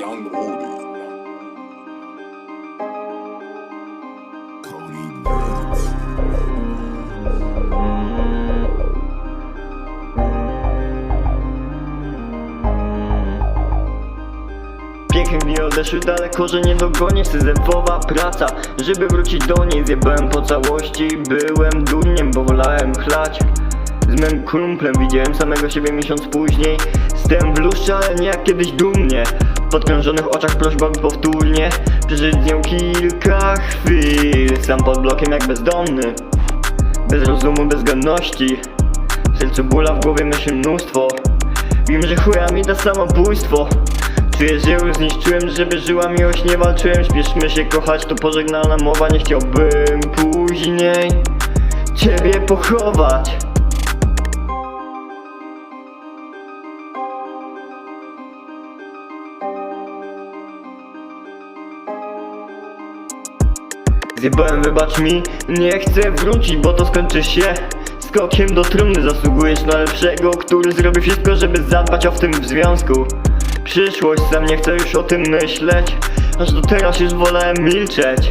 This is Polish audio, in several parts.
Young dni odeszły daleko, że nie dogonię Syzyfowa praca, żeby wrócić do niej Zjebałem po całości, byłem durniem, bo wolałem chlać Z mym kumplem widziałem samego siebie miesiąc później. Stałem w lustrze, ale nie jak kiedyś dumnie W podkrążonych oczach prośba powtórnie Przeżyć z nią kilka chwil. Sam pod blokiem jak bezdomny Bez rozumu, bez godności. W sercu bóla, w głowie myśli mnóstwo. Wiem, że chuja mi da samobójstwo. Czuję, że ją zniszczyłem, żeby żyła miłość, nie walczyłem. Śpieszmy się kochać, to pożegnalna mowa. Nie chciałbym później Ciebie pochować Zjebałem, wybacz mi, nie chcę wrócić, bo to skończy się Skokiem do trumny. Zasługujesz na lepszego Który zrobi wszystko, żeby zadbać o w tym związku. Przyszłość, sam nie chcę już o tym myśleć Aż do teraz już wolałem milczeć.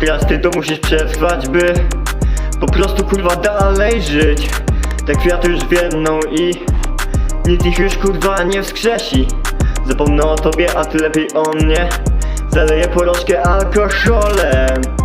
Teraz ty to musisz przetrwać, by Po prostu kurwa dalej żyć. Te kwiaty już wiedną i Nic ich już kurwa nie wskrzesi. Zapomnę o tobie, a ty lepiej o mnie. Zaleję porożkę alkoholem